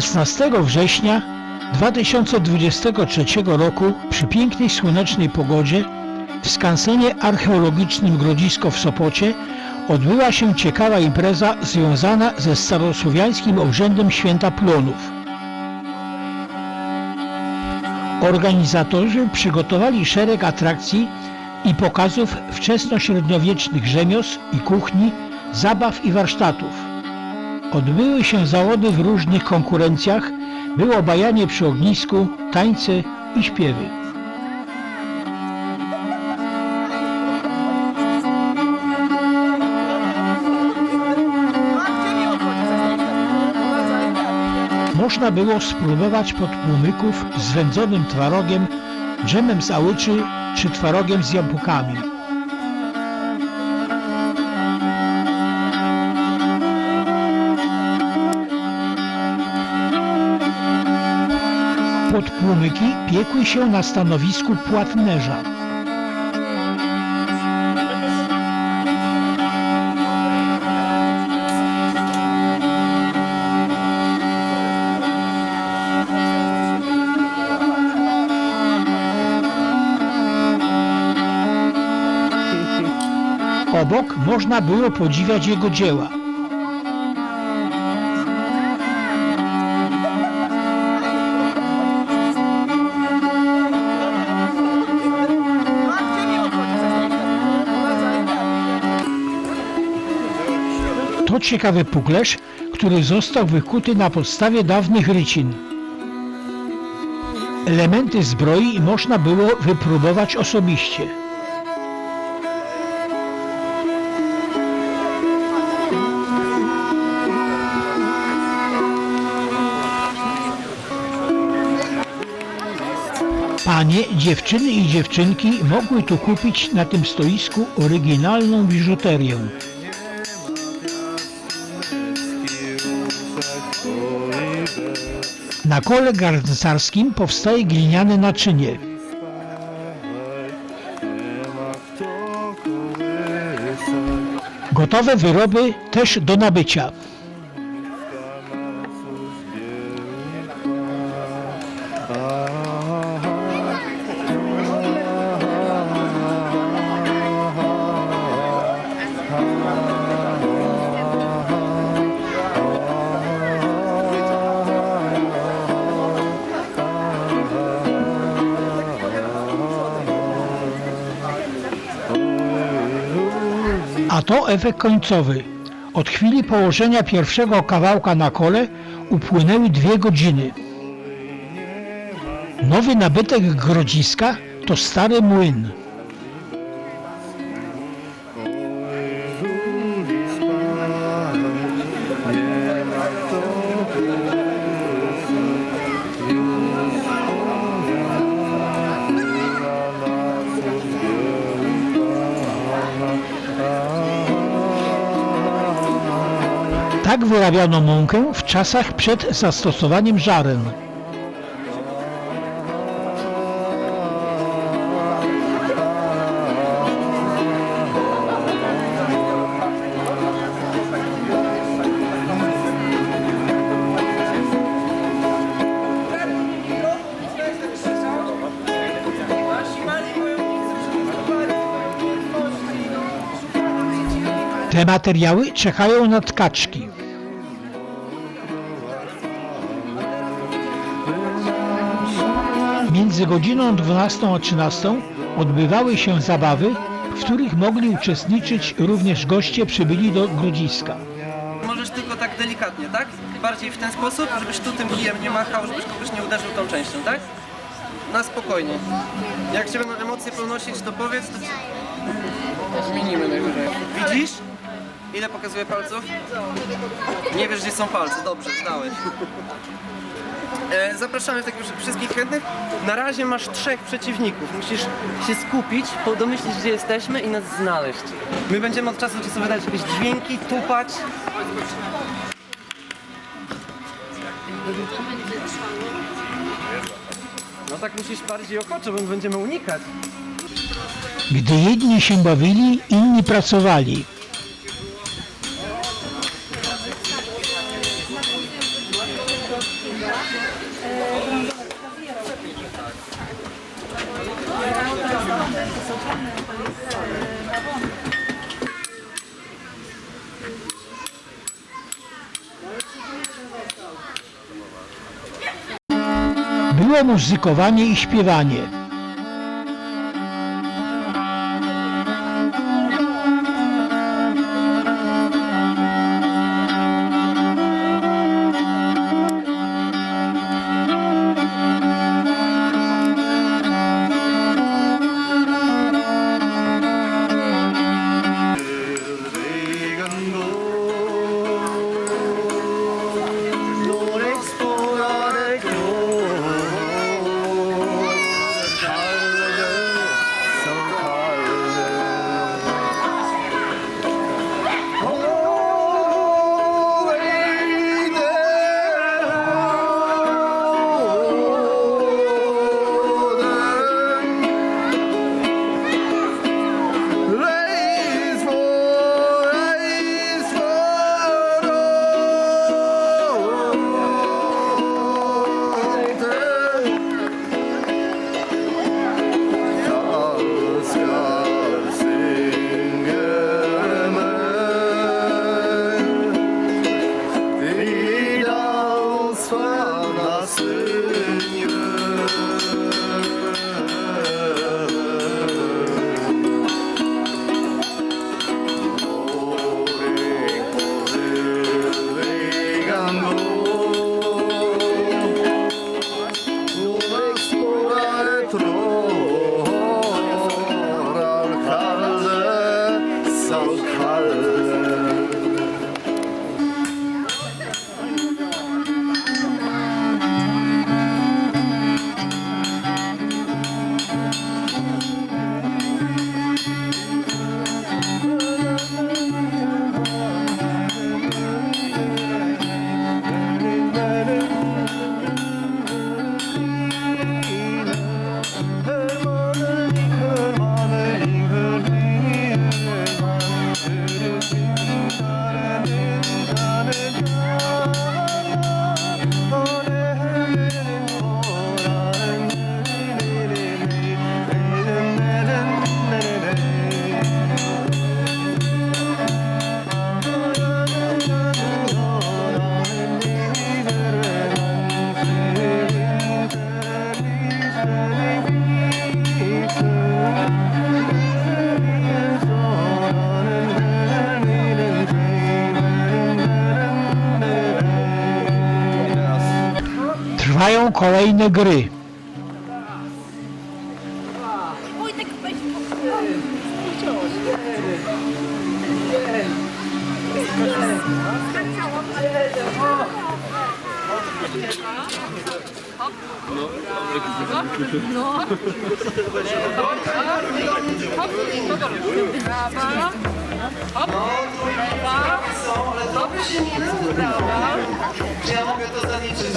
16 września 2023 roku przy pięknej słonecznej pogodzie w skansenie archeologicznym Grodzisko w Sopocie odbyła się ciekawa impreza związana ze starosłowiańskim obrzędem święta plonów. Organizatorzy przygotowali szereg atrakcji i pokazów wczesnośredniowiecznych rzemiosł i kuchni, zabaw i warsztatów. Odbyły się zawody w różnych konkurencjach, było bajanie przy ognisku, tańce i śpiewy. Można było spróbować podpłomyków z wędzonym twarogiem, dżemem z ałyczy czy twarogiem z jabłkami. Podpłomyki piekły się na stanowisku płatnerza. Obok można było podziwiać jego dzieła. Ciekawy puklerz, który został wykuty na podstawie dawnych rycin. Elementy zbroi można było wypróbować osobiście. Panie, dziewczyny i dziewczynki mogły tu kupić na tym stoisku oryginalną biżuterię. Na kole garncarskim powstaje gliniane naczynie. Gotowe wyroby też do nabycia. Efekt końcowy. Od chwili położenia pierwszego kawałka na kole upłynęły dwie godziny. Nowy nabytek Grodziska to stary młyn. Tak wyrabiano mąkę w czasach przed zastosowaniem żaren. Te materiały czekają na tkaczki. Między godziną 12 a 13 odbywały się zabawy, w których mogli uczestniczyć również goście przybyli do Grodziska. Możesz tylko tak delikatnie, tak? Bardziej w ten sposób, żebyś tu tym kijem nie machał, żebyś kogoś nie uderzył tą częścią, tak? Na spokojnie. Jak cię będą emocje ponosić, to powiedz, to zmienimy najwyżej. Widzisz? Ile pokazuje palców? Nie wiesz, gdzie są palce. Dobrze, zdałeś. E, zapraszamy razie wszystkich chętnych. Na razie masz trzech przeciwników. Musisz się skupić, po- domyślić, gdzie jesteśmy i nas znaleźć. My będziemy od czasu do czasu wydać jakieś dźwięki, tupać. No tak musisz bardziej ochoczo, bo my będziemy unikać. Gdy jedni się bawili, inni pracowali. Było muzykowanie i śpiewanie. Kolejne gry. Wojtek, weź Czy ja mogę to zaliczyć?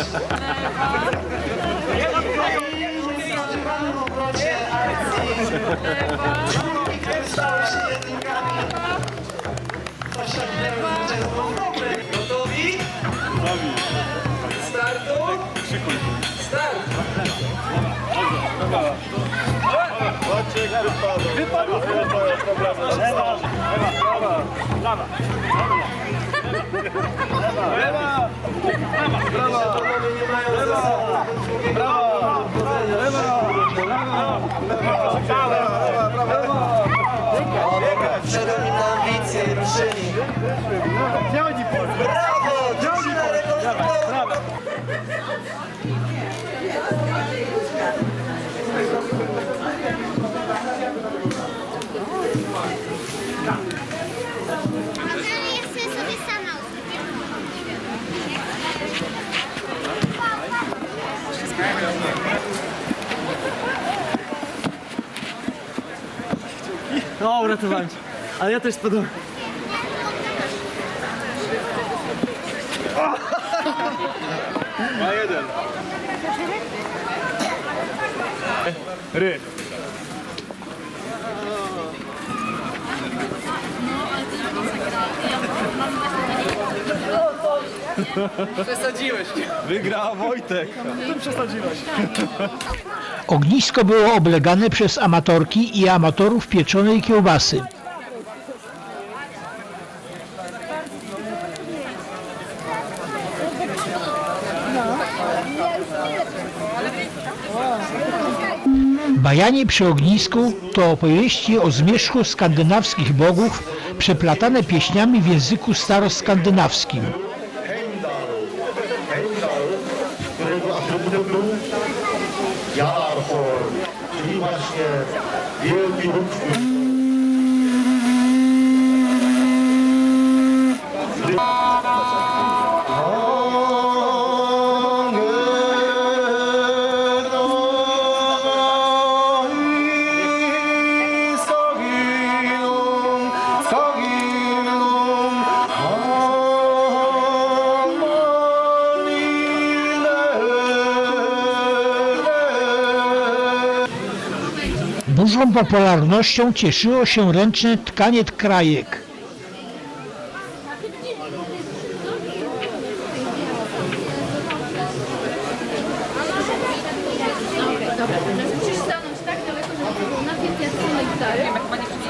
W obrocie akcji stały się jedynkami. Osiągnęły zwycięstwo. Gotowi? Panowie nie mają zasad. Przed No, uratowałem cię. Ale ja też spadłem. Ry. Przesadziłeś. Wygrał Wojtek. Ty przesadziłeś. Ognisko było oblegane przez amatorki i amatorów pieczonej kiełbasy. Bajanie przy ognisku to opowieści o zmierzchu skandynawskich bogów przeplatane pieśniami w języku staroskandynawskim. Büyük bir hukuk Dużą popularnością cieszyło się ręczne tkanie krajek. Musisz stanąć tak daleko, żeby to było najpierw jak są dalej,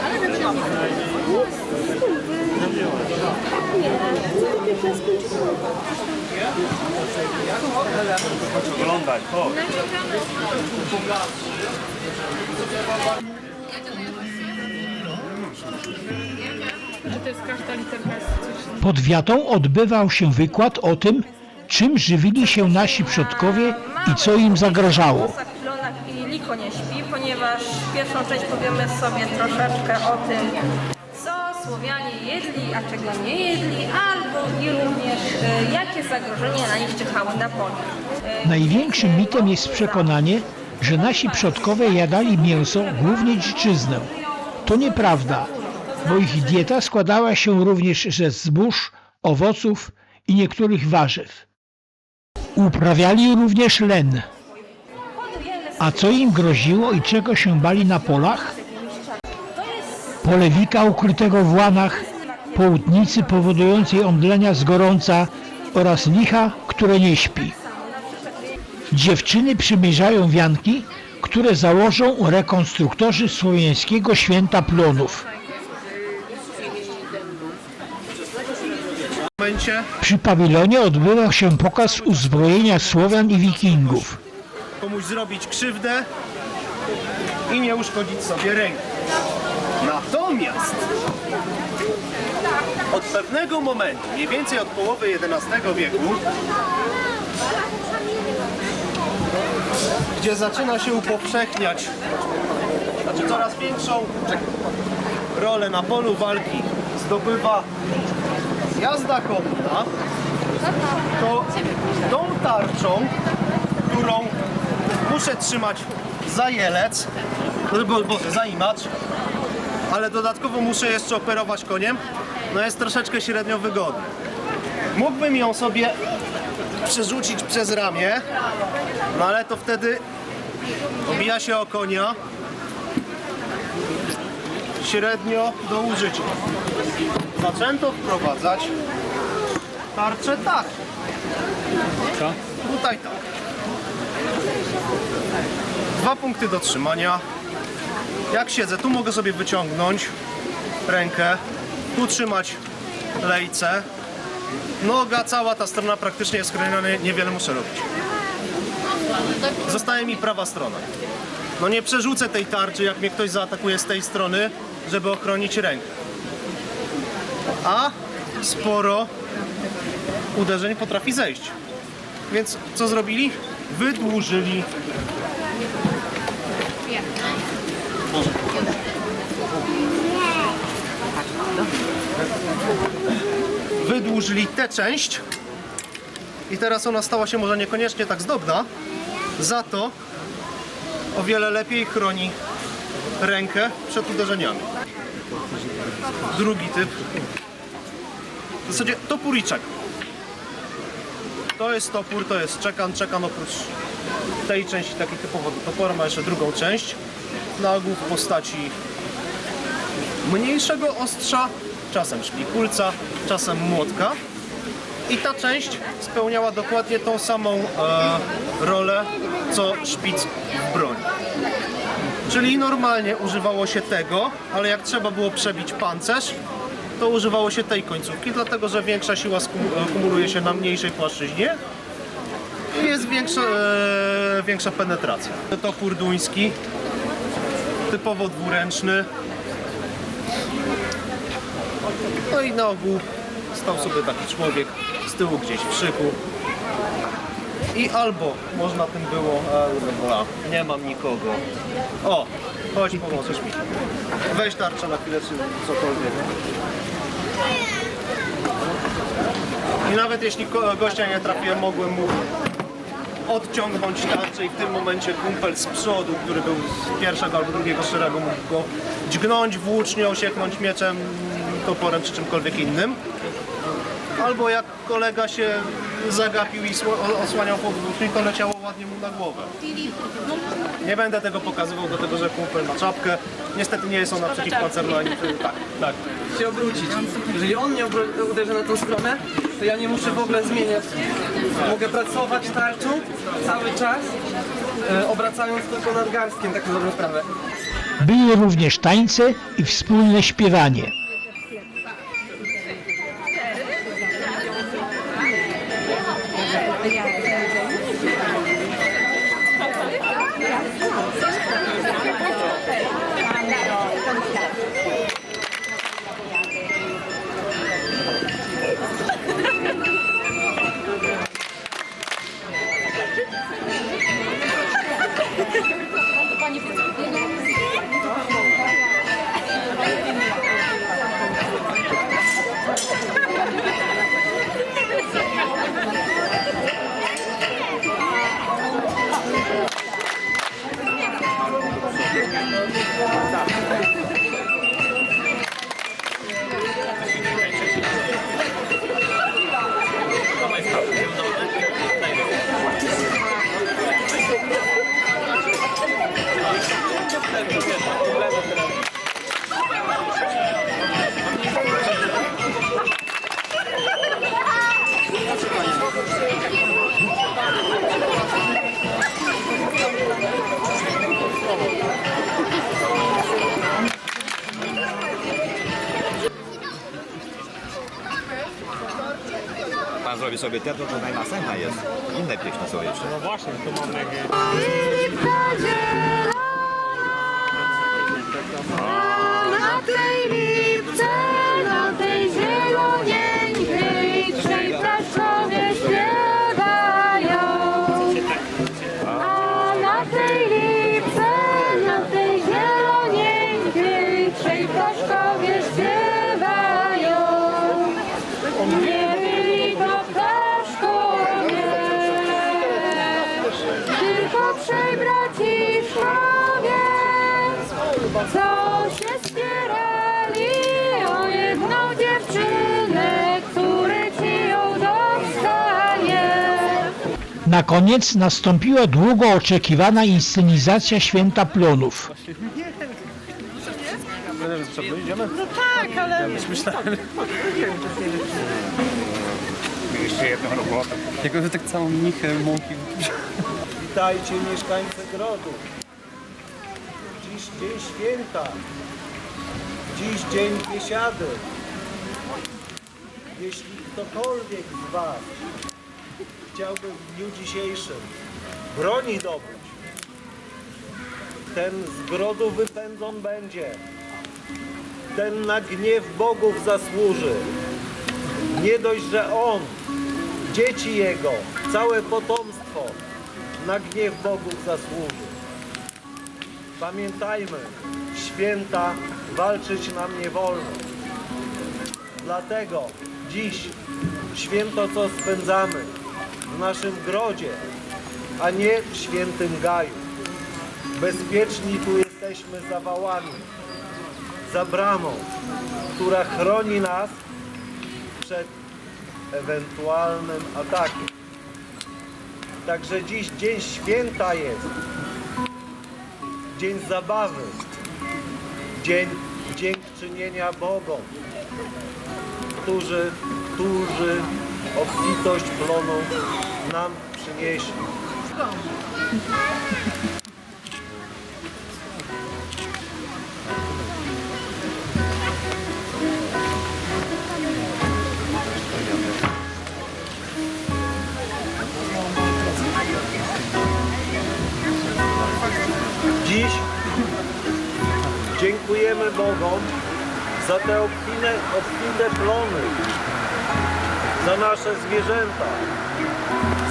ale żeby nam nie Pod wiatą odbywał się wykład o tym, czym żywili się nasi przodkowie i co im zagrażało. I liko nie śpi, ponieważ pierwszą część powiemy sobie troszeczkę o tym, co Słowianie jedli, a czego nie jedli, albo i również e, jakie zagrożenia na nich czyhały na polu. Największym mitem jest przekonanie, że nasi przodkowie jadali mięso, głównie dziczyznę. To nieprawda, bo ich dieta składała się również ze zbóż, owoców i niektórych warzyw. Uprawiali również len. A co im groziło i czego się bali na polach? Polewika ukrytego w łanach, południcy powodującej omdlenia z gorąca oraz licha, które nie śpi. Dziewczyny przymierzają wianki, które założą rekonstruktorzy słowiańskiego święta plonów. Przy pawilonie odbywał się pokaz uzbrojenia Słowian i Wikingów. komuś zrobić krzywdę i nie uszkodzić sobie ręki. Natomiast od pewnego momentu, mniej więcej od połowy XI wieku, gdzie zaczyna się upowszechniać, znaczy coraz większą rolę na polu walki zdobywa jazda konna, to tą tarczą, którą muszę trzymać za jelec, bo, bo za ale dodatkowo muszę jeszcze operować koniem, no jest troszeczkę średnio wygodny. Mógłbym ją sobie przerzucić przez ramię, no ale to wtedy obija się o konia średnio do użycia. Zaczęto wprowadzać tarczę tak. Co? Tutaj tak. Dwa punkty do trzymania. Jak siedzę, tu mogę sobie wyciągnąć rękę, tu trzymać lejce. Noga, cała ta strona praktycznie jest chroniona, niewiele muszę robić. Zostaje mi prawa strona. No nie przerzucę tej tarczy, jak mnie ktoś zaatakuje z tej strony, żeby ochronić rękę. A sporo uderzeń potrafi zejść. Więc co zrobili? Wydłużyli wydłużyli tę część i teraz ona stała się może niekoniecznie tak zdobna, za to o wiele lepiej chroni rękę przed uderzeniami. Drugi typ. W zasadzie topóriczek. To jest topór, to jest czekan. Czekan oprócz tej części takiej typowo topora ma jeszcze drugą część. Na ogół w postaci mniejszego ostrza, czasem szpikulca, czasem młotka. I ta część spełniała dokładnie tą samą e, rolę, co szpic w broni. Czyli normalnie używało się tego, ale jak trzeba było przebić pancerz, to używało się tej końcówki, dlatego że większa siła skum- kumuluje się na mniejszej płaszczyźnie i jest większa, e, większa penetracja. Topór duński, typowo dwuręczny. No i na ogół stał sobie taki człowiek z tyłu gdzieś w szyku. I albo można tym było, a, dobra, nie mam nikogo. O, chodź pomożesz mi. Weź tarczę na chwilę, czy cokolwiek. I nawet jeśli gościa nie trafiłem, mogłem mu odciągnąć tarczę i w tym momencie kumpel z przodu, który był z pierwszego albo drugiego szeregu, mógł go dźgnąć włócznie, osieknąć mieczem, toporem czy czymkolwiek innym. Albo jak kolega się zagapił i osłaniał pod włócznie, to leciało ładnie mu na głowę. Nie będę tego pokazywał, dlatego że kumpel ma czapkę. Niestety nie jest ona przeciwpancerna. ani- Tak, tak. się obrócić. Jeżeli on mnie uderzy na tą stronę, to ja nie muszę w ogóle zmieniać. Mogę pracować tarczą cały czas, e, obracając tylko nadgarstkiem, tak na dobrą sprawę. Były również tańce i wspólne śpiewanie. Sobie te, to następna jest. Inne pieśni są jeszcze. Na Na koniec nastąpiła długo oczekiwana inscenizacja Święta Plonów. Jakby tak całą mnichę mąki Witajcie mieszkańcy grodu. Dziś dzień święta. Dziś dzień biesiady. Jeśli ktokolwiek z Was chciałby w dniu dzisiejszym broni dobyć, ten z grodu wypędzon będzie. Ten na gniew bogów zasłuży. Nie dość, że on, dzieci jego, całe potomstwo na gniew bogów zasłuży. Pamiętajmy, święta walczyć nam nie wolno. Dlatego dziś święto, co spędzamy w naszym grodzie, a nie w świętym gaju. Bezpieczni tu jesteśmy za wałami, za bramą, która chroni nas przed ewentualnym atakiem. Także dziś dzień święta jest. Dzień zabawy. Dzień dziękczynienia Bogom, którzy, którzy obfitość plonu nam przyniesie. Dziś dziękujemy Bogom za te obfine, obfite plony, za nasze zwierzęta,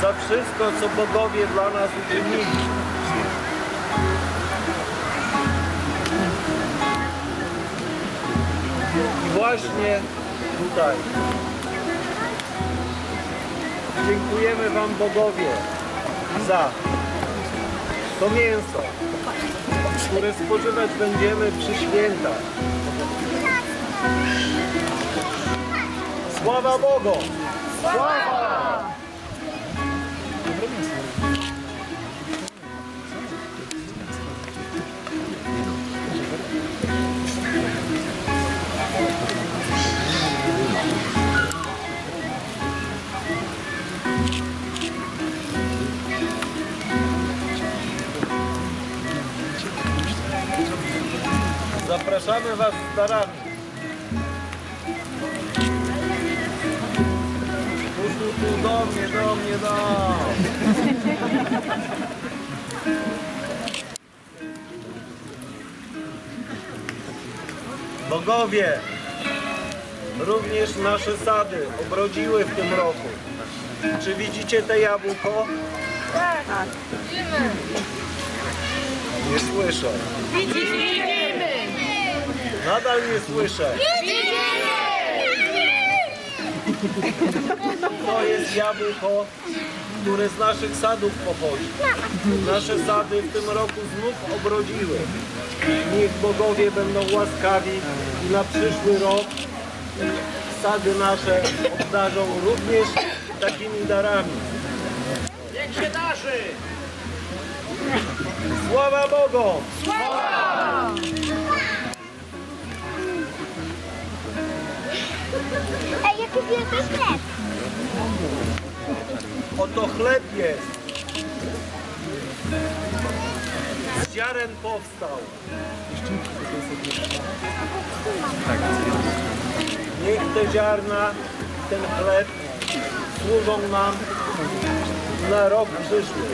za wszystko, co bogowie dla nas uczynili. I właśnie tutaj dziękujemy Wam bogowie za to mięso, które spożywać będziemy przy świętach. Sława Bogu! Zapraszamy Was z darami. Tu, do mnie, do mnie, do. Bogowie, również nasze sady obrodziły w tym roku. Czy widzicie te jabłko? Tak. Nie słyszę. Nadal nie słyszę. To jest jabłko, które z naszych sadów pochodzi. Nasze sady w tym roku znów obrodziły. Niech bogowie będą łaskawi i na przyszły rok sady nasze obdarzą również takimi darami. Niech się darzy! Sława Bogu! Ej, wielki chleb. Oto chleb jest. Z ziaren powstał. Niech te ziarna, ten chleb służą nam na rok przyszły.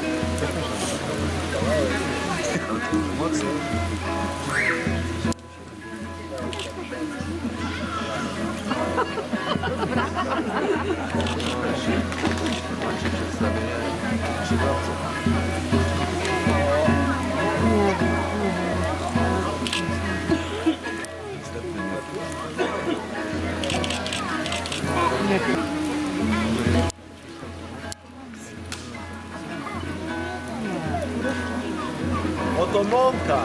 Oto mąka,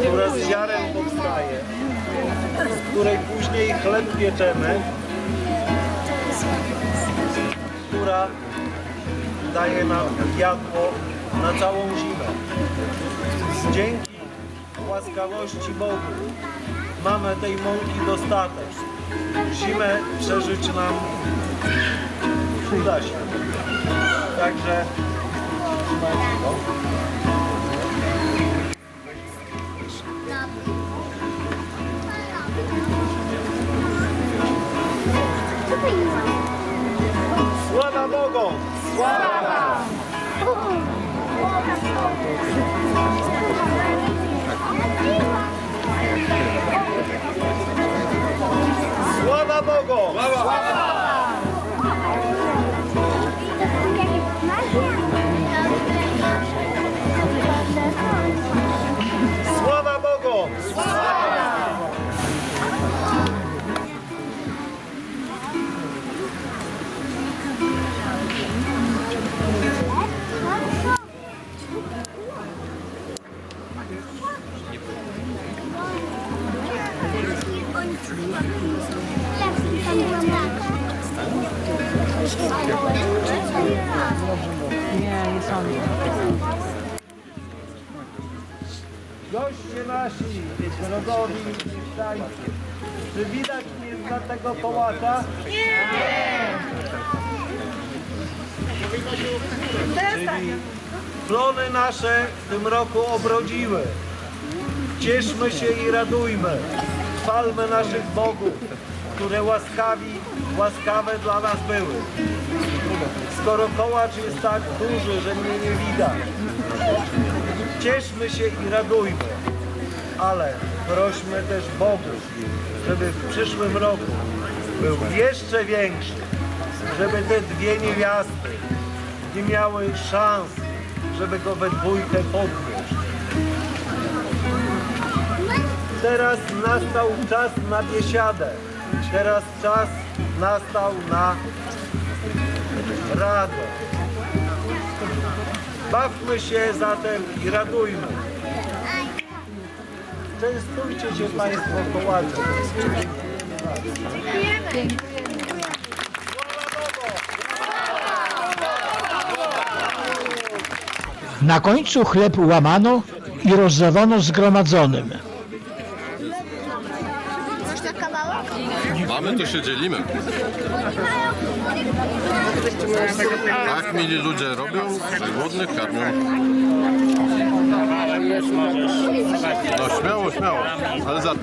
która z ziaren powstaje, z której później chleb pieczemy, która daje nam jadło na całą zimę. Dzięki łaskawości Bogu mamy tej mąki dostatek. Zimę przeżyć nam uda się. Także Sława Bogu! Sława Goście nasi, drogowi mieszkańcy, Czy widać mnie dla tego kołacza? Czyli plony nasze w tym roku obrodziły. Cieszmy się i radujmy. Chwalmy naszych bogów, które łaskawi, łaskawe dla nas były. Skoro kołacz jest tak duży, że mnie nie widać, cieszmy się i radujmy. Ale prośmy też Bogów, żeby w przyszłym roku był jeszcze większy, żeby te dwie niewiasty nie miały szans, żeby go we dwójkę podnieść. Teraz nastał czas na biesiadę. Teraz czas nastał na radę. Bawmy się zatem i radujmy. Częstujcie się Państwo kołaczem. Na końcu chleb łamano i rozdawano zgromadzonym. Mamy, to się dzielimy. Tak mili ludzie robią, głodnych karmią. No śmiało, śmiało, ale za...